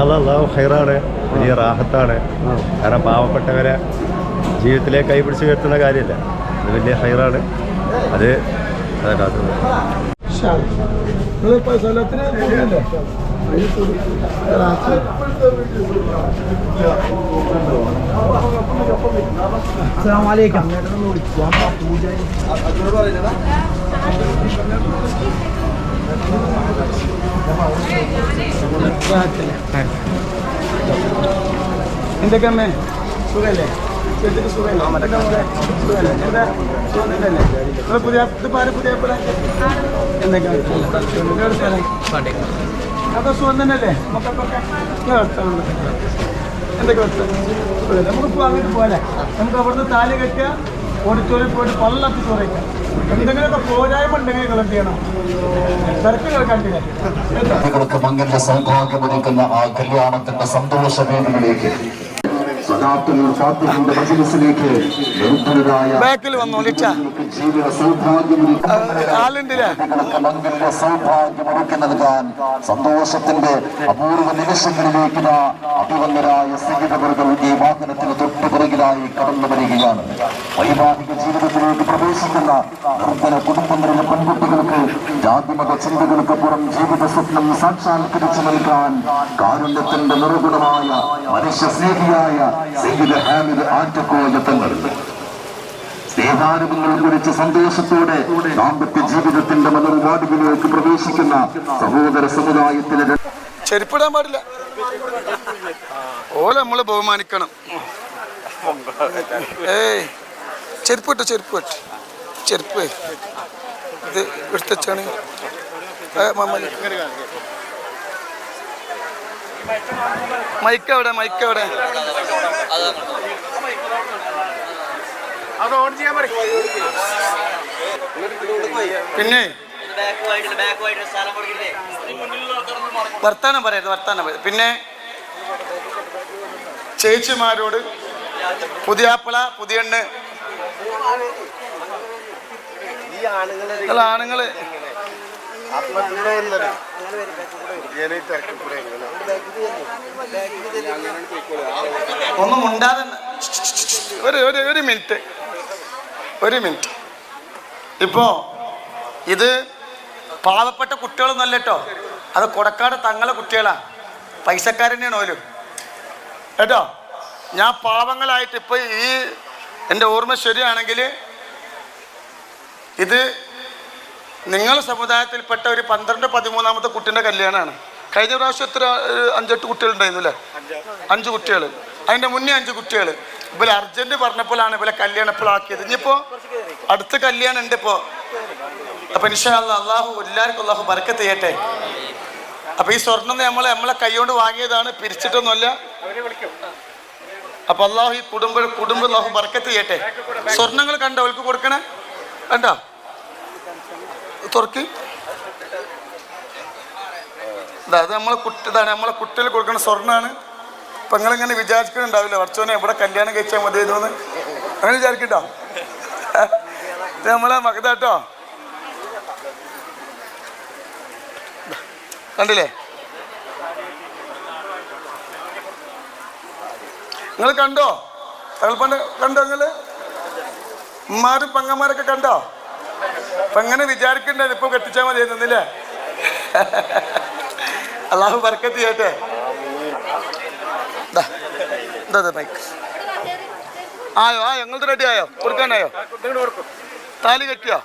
അള്ളാഹു ഹൈറാണ് വലിയ റാഹത്താണ്. കാരണം പാവപ്പെട്ടവരെ ജീവിതത്തിലേക്ക് കൈപിടിച്ച് ഉയർത്തുന്ന കാര്യമല്ല. അത് വലിയ ഹൈറാണ് അത് അതാണ് അത്. എന്തൊക്കെ അമ്മേ? സുഖല്ലേ? ചേച്ചിക്ക് എന്താ പുതിയ പാര് പുതിയ എന്തൊക്കെയാണ് അതൊക്കെ സുഖം തന്നെയല്ലേ? മക്കൾക്കൊക്കെ ഇങ്ങനെ അടുത്താണ്. എന്തൊക്കെ സുഖമല്ലേ അങ്ങോട്ട് പോലെ നമുക്ക് അവിടുന്ന് താലി കെട്ടുക ഓഡിറ്റോറിയം പോയിട്ട് പള്ളത്തി ചോറിക്കാം കേട്ടോ സൗഭാഗ്യമൊരുക്കുന്ന ആ കല്യാണത്തിന്റെ സന്തോഷ വേദിയിലേക്ക് ബാക്കിൽ വന്നു ലിച്ച സന്തോഷത്തിന്റെ അപൂർവ നിമിഷങ്ങളിലേക്ക് അഭിവന്ദരായ സഹിതവർകൾ ഈ വാഹനത്തിന് തൊട്ടു കടന്നു വരികയാണ്. വൈവാഹിക ജീവിതത്തിലേക്ക് പ്രവേശിക്കുന്ന നിർദ്ധന കുടുംബങ്ങളിലെ പെൺകുട്ടികൾക്ക് ജാതിമത ചിന്തകൾക്ക് പുറം ജീവിത സ്വപ്നം സാക്ഷാത്കരിച്ചു നൽകാൻ കാരുണ്യത്തിന്റെ നിർഗുണമായ മനുഷ്യ സ്നേഹിയായ സയ്യിദ് ഹാമിദ് ആറ്റക്കോയ തങ്ങൾ. സ്നേഹാനുഭവങ്ങൾ കുറിച്ച് സന്തോഷത്തോടെ ദാമ്പത്യ ജീവിതത്തിന്റെ മനോവാടികളിലേക്ക് പ്രവേശിക്കുന്ന സഹോദര സമുദായത്തിലെ ചെരുപ്പിടാൻ പാടില്ല. ഓല നമ്മൾ ബഹുമാനിക്കണം. ഏയ് ചെരുപ്പ്. ഇട്ടു ചെരുപ്പ് ഇട്ട് ചെരുപ്പ് ഇത് എടുത്തച്ചാണ് മൈക്ക് എവിടെ മൈക്ക് എവിടെ പിന്നെ വർത്താനം പറയരുത് വർത്താനം പറയരുത്. പിന്നെ? ചേച്ചിമാരോട് പുതിയാപ്പിള പുതിയണ്ണ്. അല്ല ആണുങ്ങൾ. ഒന്നും ഉണ്ടാതെ ഒരു ഒരു ഒരു മിനിറ്റ്. ഒരു മിനിറ്റ്. ഇപ്പോ ഇത് പാവപ്പെട്ട കുട്ടികളൊന്നല്ല കേട്ടോ. അത് കൊടക്കാട് തങ്ങളെ കുട്ടികളാ. പൈസക്കാരനെയാണ് ഓലും. കേട്ടോ? ഞാൻ പാവങ്ങളായിട്ട് ഇപ്പൊ ഈ എന്റെ ഓർമ്മ ശരിയാണെങ്കിൽ ഇത് നിങ്ങൾ സമുദായത്തിൽപ്പെട്ട ഒരു പന്ത്രണ്ട് പതിമൂന്നാമത്തെ കുട്ടീന്റെ കല്യാണമാണ് കഴിഞ്ഞ പ്രാവശ്യം എത്ര അഞ്ചെട്ട് കുട്ടികൾ ഉണ്ടായിരുന്നു അല്ലേ? അഞ്ച് കുട്ടികൾ അതിന്റെ മുന്നേ അഞ്ച് കുട്ടികൾ ഇവലെ അർജന്റ് പറഞ്ഞപ്പോഴാണ് ഇവലെ കല്യാണം ഇപ്പോഴാക്കിയത് ഇനിയിപ്പോൾ അടുത്ത കല്യാണം ഉണ്ട് ഇപ്പോ. അപ്പൊ ഇൻഷാ അല്ലാ അള്ളാഹു എല്ലാവർക്കും അള്ളാഹു ബർക്കത്ത് ചെയ്യട്ടെ. അപ്പൊ ഈ സ്വർണം നമ്മൾ നമ്മളെ കൈ കൊണ്ട് വാങ്ങിയതാണ്. പിരിച്ചിട്ടൊന്നുമല്ല. അപ്പൊ അള്ളാഹു ഈ കുടുംബ കുടുംബം അള്ളാഹു ബർക്കത്ത് ചെയ്യട്ടെ. സ്വർണങ്ങൾ കണ്ടോ? അവൾക്ക് കൊടുക്കണേ? കണ്ടോ? തുറക്ക്. അത് നമ്മളെ കുട്ടി ഇതാണ് നമ്മളെ കുട്ടികൾ കൊടുക്കുന്ന സ്വർണമാണ് ഇപ്പൊ നിങ്ങളിങ്ങനെ വിചാരിക്കുന്നുണ്ടാവില്ല വർച്ചോനെ എവിടെ കല്യാണം കഴിച്ചാൽ മതി എന്ന് അങ്ങനെ വിചാരിക്കട്ടോ ഇത് നമ്മളെ മകതാട്ടോ കണ്ടില്ലേ? നിങ്ങൾ കണ്ടോ? തകൽപ്പണ്ട് കണ്ടോ നിങ്ങൾ? ഉമ്മാരും പെങ്ങന്മാരൊക്കെ കണ്ടോ? അപ്പൊ എങ്ങനെ വിചാരിക്കണ്ടത് ഇപ്പൊ കെട്ടിച്ചാൽ മതി എന്നില്ലേ അള്ളാഹു ബർക്കത്ത് ചെയ്യട്ടെ. ആയോ ആ ഞങ്ങൾ റെഡി ആയോ? കൊടുക്കാനായോ? താലി കെട്ടിയോ?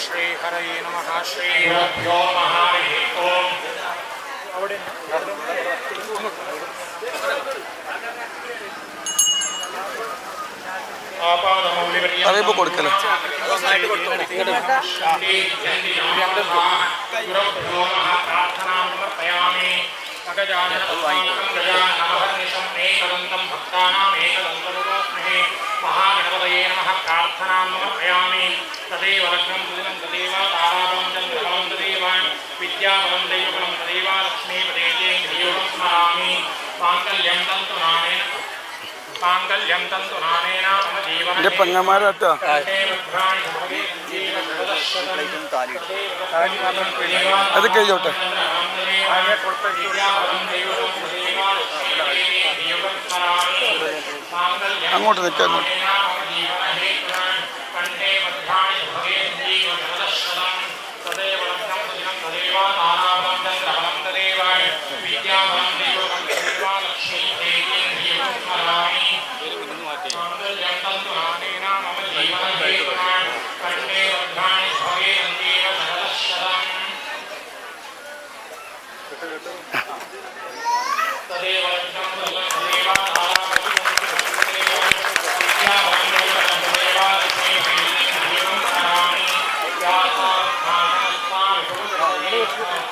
ശ്രീഹരയേ നമഃ. ശ്രീഭ്യോ മഹാഹേ ഓം. അറിയിപ്പോ అవేపో కొడుకలు మహాగణపతయే నమ ప్రార్థనాం సమర్పయామి తదేవ లగ్నం పూజనం తదేవ తారాభవం చంద్రభవం తదేవ విద్యాభవం దైవ എന്റെ പെങ്ങന്മാരാട്ടോ. അത് കഴിഞ്ഞോട്ടെ അങ്ങോട്ട് നിൽക്കാം അങ്ങോട്ട്.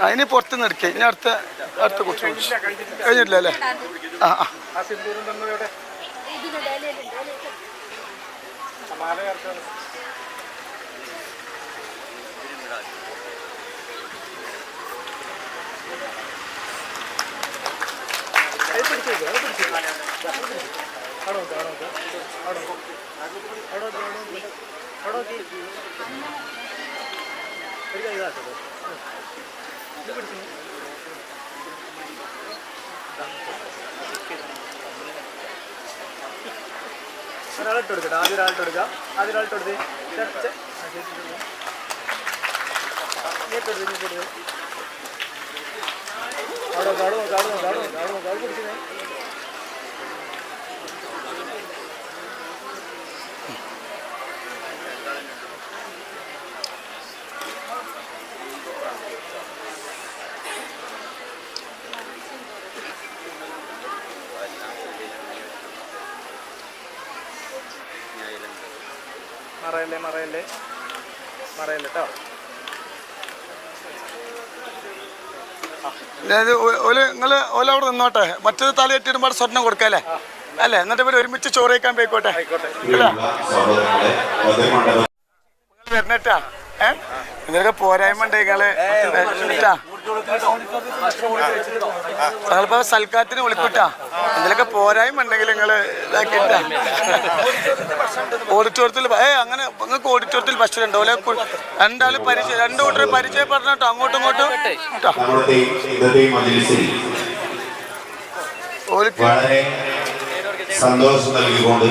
അതിന് പുറത്ത് നിന്ന് എടുക്കുക ഇനി അടുത്ത അടുത്ത വിളിച്ചു. കഴിഞ്ഞിട്ടില്ല അല്ലേ? ആ ആ. ഒരാളിട്ട് കൊടുക്കട്ടെ ആദ്യം ഒരാളിട്ട് കൊടുക്കാം ആദ്യം ഒരാളിട്ട് കൊടുത്തേ ചെ- ആ, ചേച്ചി ഇട്ട് കൊടുക്ക്. നീ ഇട്ട് കൊടുക്ക്, നീ ഇട്ട് കൊടുക്ക്. അവിടെ നോക്ക്, അവിടെ നോക്ക്, അവിടെ നോക്ക്, അവിടെ നോക്ക്, അവിടെ നോക്ക്, മറയല്ലേ മറയല്ലേ? മറയല്ലേ കേട്ടോ നിങ്ങൾ ഓല അവിടെ നിന്നോട്ടെ. മറ്റൊരു തല കെട്ടിയിടുമ്പോൾ സ്വർണം കൊടുക്കല്ലേ? അല്ലേ? എന്നിട്ട് ഇവർ ഒരുമിച്ച് ചോറ് കഴിക്കാൻ പോയിക്കോട്ടെ. വരണേട്ടാ. ഇതിനൊക്കെ പോരായ്മ ഉണ്ട് നിങ്ങൾ. ഞങ്ങളിപ്പോ സൽക്കാരത്തിന് വിളിക്കൂട്ടാ ഇതിലൊക്കെ പോരായ്മ ഉണ്ടെങ്കിൽ നിങ്ങൾ ഇതാക്കിട്ട ഓഡിറ്റോറിയത്തിൽ ഏ അങ്ങനെ നിങ്ങൾക്ക് ഓഡിറ്റോറിയത്തിൽ ഭക്ഷണം ഉണ്ടോ? അല്ലെ രണ്ടാളും പരിചയം രണ്ടു കൂട്ടർ പരിചയപ്പെടണം കേട്ടോ. അങ്ങോട്ടും ഇങ്ങോട്ടും. വളരെ സന്തോഷം നൽകിക്കൊണ്ട്